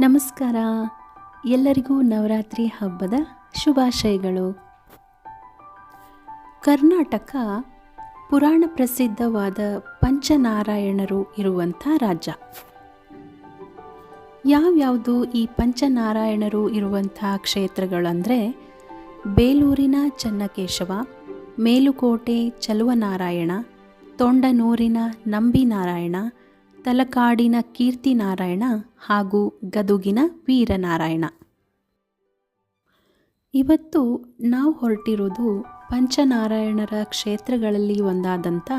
ನಮಸ್ಕಾರ. ಎಲ್ಲರಿಗೂ ನವರಾತ್ರಿ ಹಬ್ಬದ ಶುಭಾಶಯಗಳು. ಕರ್ನಾಟಕ ಪುರಾಣ ಪ್ರಸಿದ್ಧವಾದ ಪಂಚನಾರಾಯಣರು ಇರುವಂಥ ರಾಜ್ಯ. ಯಾವ್ಯಾವುದು ಈ ಪಂಚನಾರಾಯಣರು ಇರುವಂಥ ಕ್ಷೇತ್ರಗಳಂದರೆ ಬೇಲೂರಿನ ಚನ್ನಕೇಶವ, ಮೇಲುಕೋಟೆ ಚಲುವನಾರಾಯಣ, ತೊಂಡನೂರಿನ ನಂಬಿನಾರಾಯಣ ತಲಕಾಡಿನ ಕೀರ್ತಿನಾರಾಯಣ ಹಾಗೂ ಗದುಗಿನ ವೀರನಾರಾಯಣ. ಇವತ್ತು ನಾವು ಹೊರಟಿರೋದು ಪಂಚನಾರಾಯಣರ ಕ್ಷೇತ್ರಗಳಲ್ಲಿ ಒಂದಾದಂಥ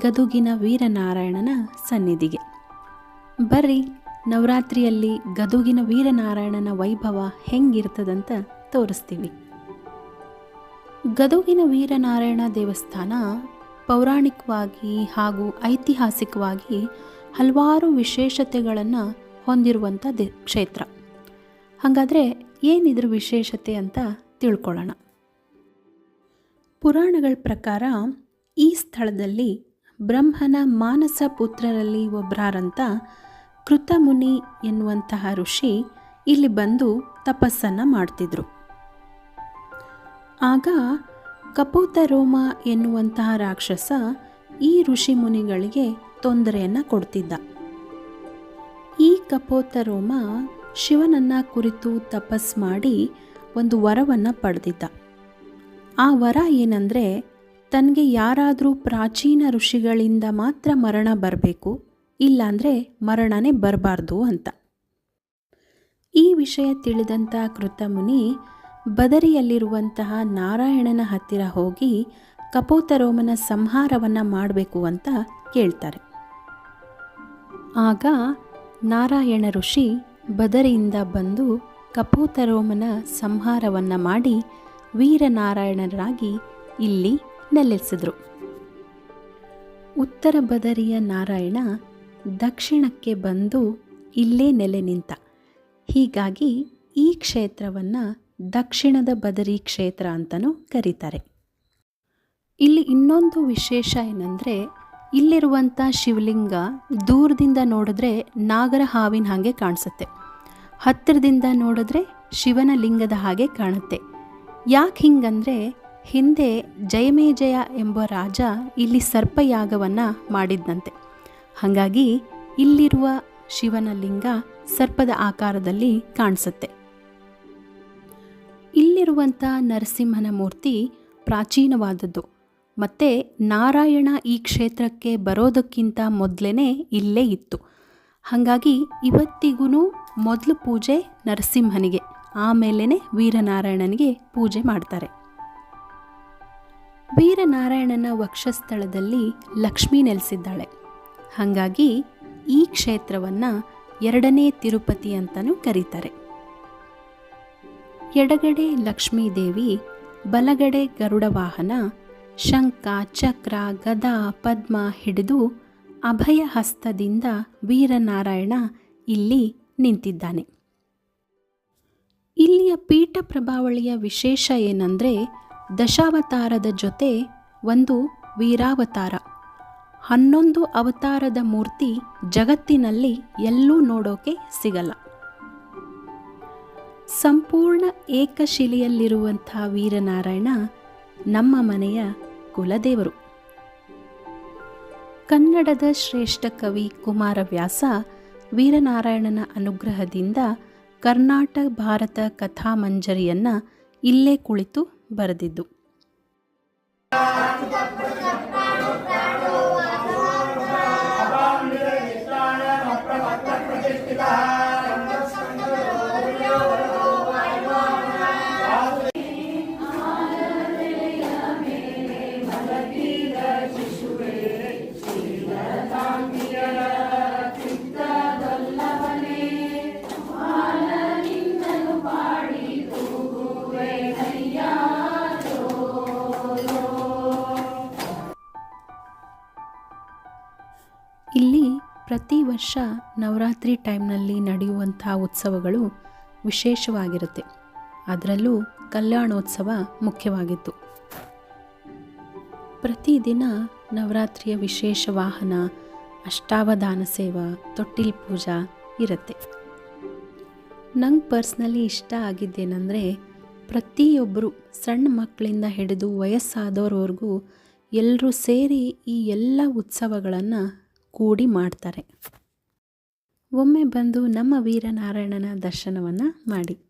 ಗದುಗಿನ ವೀರನಾರಾಯಣನ ಸನ್ನಿಧಿಗೆ. ಬರ್ರಿ, ನವರಾತ್ರಿಯಲ್ಲಿ ಗದುಗಿನ ವೀರನಾರಾಯಣನ ವೈಭವ ಹೆಂಗಿರ್ತದಂತ ತೋರಿಸ್ತೀವಿ. ಗದುಗಿನ ವೀರನಾರಾಯಣ ದೇವಸ್ಥಾನ ಪೌರಾಣಿಕವಾಗಿ ಹಾಗೂ ಐತಿಹಾಸಿಕವಾಗಿ ಹಲವಾರು ವಿಶೇಷತೆಗಳನ್ನು ಹೊಂದಿರುವಂಥ ದಿ ಕ್ಷೇತ್ರ. ಹಾಗಾದರೆ ಏನಿದ್ರ ವಿಶೇಷತೆ ಅಂತ ತಿಳ್ಕೊಳ್ಳೋಣ. ಪುರಾಣಗಳ ಪ್ರಕಾರ ಈ ಸ್ಥಳದಲ್ಲಿ ಬ್ರಹ್ಮನ ಮಾನಸ ಪುತ್ರರಲ್ಲಿ ಒಬ್ಬರಾರಂಥ ಕೃತಮುನಿ ಎನ್ನುವಂತಹ ಋಷಿ ಇಲ್ಲಿ ಬಂದು ತಪಸ್ಸನ್ನು ಮಾಡ್ತಿದ್ರು. ಆಗ ಕಪೋತರೋಮ ಎನ್ನುವಂತಹ ರಾಕ್ಷಸ ಈ ಋಷಿ ಮುನಿಗಳಿಗೆ ತೊಂದರೆಯನ್ನು ಕೊಡ್ತಿದ್ದ. ಈ ಕಪೋತರೋಮ ಶಿವನನ್ನ ಕುರಿತು ತಪಸ್ ಮಾಡಿ ಒಂದು ವರವನ್ನು ಪಡೆದಿದ್ದ. ಆ ವರ ಏನಂದರೆ, ತನಗೆ ಯಾರಾದರೂ ಪ್ರಾಚೀನ ಋಷಿಗಳಿಂದ ಮಾತ್ರ ಮರಣ ಬರಬೇಕು, ಇಲ್ಲಾಂದರೆ ಮರಣನೇ ಬರಬಾರ್ದು ಅಂತ. ಈ ವಿಷಯ ತಿಳಿದಂಥ ಕೃತಮುನಿ ಬದರಿಯಲ್ಲಿರುವಂತಹ ನಾರಾಯಣನ ಹತ್ತಿರ ಹೋಗಿ ಕಪೋತರೋಮನ ಸಂಹಾರವನ್ನು ಮಾಡಬೇಕು ಅಂತ ಕೇಳ್ತಾರೆ. ಆಗ ನಾರಾಯಣ ಋಷಿ ಬದರಿಯಿಂದ ಬಂದು ಕಪೂತರೋಮನ ಸಂಹಾರವನ್ನು ಮಾಡಿ ವೀರನಾರಾಯಣರಾಗಿ ಇಲ್ಲಿ ನೆಲೆಸಿದರು. ಉತ್ತರ ಬದರಿಯ ನಾರಾಯಣ ದಕ್ಷಿಣಕ್ಕೆ ಬಂದು ಇಲ್ಲೇ ನೆಲೆ ನಿಂತ. ಹೀಗಾಗಿ ಈ ಕ್ಷೇತ್ರವನ್ನು ದಕ್ಷಿಣದ ಬದರಿ ಕ್ಷೇತ್ರ ಅಂತಲೂ ಕರೀತಾರೆ. ಇಲ್ಲಿ ಇನ್ನೊಂದು ವಿಶೇಷ ಏನಂದರೆ ಇಲ್ಲಿರುವಂಥ ಶಿವಲಿಂಗ ದೂರದಿಂದ ನೋಡಿದ್ರೆ ನಾಗರ ಹಾವಿನ ಹಾಗೆ ಕಾಣಿಸುತ್ತೆ. ಹತ್ತಿರದಿಂದ ನೋಡಿದ್ರೆ ಶಿವನ ಲಿಂಗದ ಹಾಗೆ ಕಾಣುತ್ತೆ. ಯಾಕೆ ಹಿಂಗಂದರೆ ಹಿಂದೆ ಜಯಮೇಜಯ ಎಂಬ ರಾಜ ಇಲ್ಲಿ ಸರ್ಪಯಾಗವನ್ನು ಮಾಡಿದ್ದಂತೆ ಹಾಗಾಗಿ ಇಲ್ಲಿರುವ ಶಿವನ ಲಿಂಗ ಸರ್ಪದ ಆಕಾರದಲ್ಲಿ ಕಾಣಿಸುತ್ತೆ. ಇಲ್ಲಿರುವಂಥ ನರಸಿಂಹನ ಮೂರ್ತಿ ಪ್ರಾಚೀನವಾದದ್ದು. ಮತ್ತು ನಾರಾಯಣ ಈ ಕ್ಷೇತ್ರಕ್ಕೆ ಬರೋದಕ್ಕಿಂತ ಮೊದಲೇ ಇಲ್ಲೇ ಇತ್ತು. ಹಾಗಾಗಿ ಇವತ್ತಿಗೂ ಮೊದಲು ಪೂಜೆ ನರಸಿಂಹನಿಗೆ ಆಮೇಲೆ ವೀರನಾರಾಯಣನಿಗೆ ಪೂಜೆ ಮಾಡ್ತಾರೆ. ವೀರನಾರಾಯಣನ ವಕ್ಷಸ್ಥಳದಲ್ಲಿ ಲಕ್ಷ್ಮಿ ನೆಲೆಸಿದ್ದಾಳೆ. ಹಾಗಾಗಿ ಈ ಕ್ಷೇತ್ರವನ್ನು ಎರಡನೇ ತಿರುಪತಿ ಅಂತಲೂ ಕರೀತಾರೆ. ಎಡಗಡೆ ಲಕ್ಷ್ಮೀದೇವಿ, ಬಲಗಡೆ ಗರುಡ ವಾಹನ ಶಂಖ, ಚಕ್ರ, ಗದಾ, ಪದ್ಮ ಹಿಡಿದು ಅಭಯ ಹಸ್ತದಿಂದ ವೀರನಾರಾಯಣ ಇಲ್ಲಿ ನಿಂತಿದ್ದಾನೆ. ಇಲ್ಲಿಯ ಪೀಠ ಪ್ರಭಾವಳಿಯ ವಿಶೇಷ ಏನಂದರೆ ದಶಾವತಾರದ ಜೊತೆ ಒಂದು ವೀರಾವತಾರ. ಹನ್ನೊಂದು ಅವತಾರದ ಮೂರ್ತಿ ಜಗತ್ತಿನಲ್ಲಿ ಎಲ್ಲೂ ನೋಡೋಕೆ ಸಿಗಲ್ಲ. ಸಂಪೂರ್ಣ ಏಕಶಿಲೆಯಲ್ಲಿರುವಂಥ ವೀರನಾರಾಯಣ ನಮ್ಮ ಮನೆಯ ಕುಲದೇವರು. ಕನ್ನಡದ ಶ್ರೇಷ್ಠ ಕವಿ ಕುಮಾರವ್ಯಾಸ ವೀರನಾರಾಯಣನ ಅನುಗ್ರಹದಿಂದ ಕರ್ನಾಟಕ ಭಾರತ ಕಥಾಮಂಜರಿಯನ್ನು ಇಲ್ಲೇ ಕುಳಿತು ಬರೆದಿದ್ದು. ಇಲ್ಲಿ ಪ್ರತಿ ವರ್ಷ ನವರಾತ್ರಿ ಟೈಮ್ನಲ್ಲಿ ನಡೆಯುವಂಥ ಉತ್ಸವಗಳು ವಿಶೇಷವಾಗಿರುತ್ತೆ. ಅದರಲ್ಲೂ ಕಲ್ಯಾಣೋತ್ಸವ ಮುಖ್ಯವಾಗಿತ್ತು ಪ್ರತಿದಿನ ನವರಾತ್ರಿಯ ವಿಶೇಷ ವಾಹನ, ಅಷ್ಟಾವಧಾನ ಸೇವಾ, ತೊಟ್ಟಿಲ್ ಪೂಜಾ ಇರುತ್ತೆ. ನಂಗೆ ಪರ್ಸ್ನಲಿ ಇಷ್ಟ ಆಗಿದ್ದೇನೆಂದರೆ ಪ್ರತಿಯೊಬ್ಬರು ಸಣ್ಣ ಮಕ್ಕಳಿಂದ ಹಿಡಿದು ವಯಸ್ಸಾದವ್ರವರೆಗೂ ಎಲ್ಲರೂ ಸೇರಿ ಈ ಎಲ್ಲ ಉತ್ಸವಗಳನ್ನು ಕೂಡಿ ಮಾಡ್ತಾರೆ. ಒಮ್ಮೆ ಬಂದು ನಮ್ಮ ವೀರನಾರಾಯಣನ ದರ್ಶನವನ್ನು ಮಾಡಿ.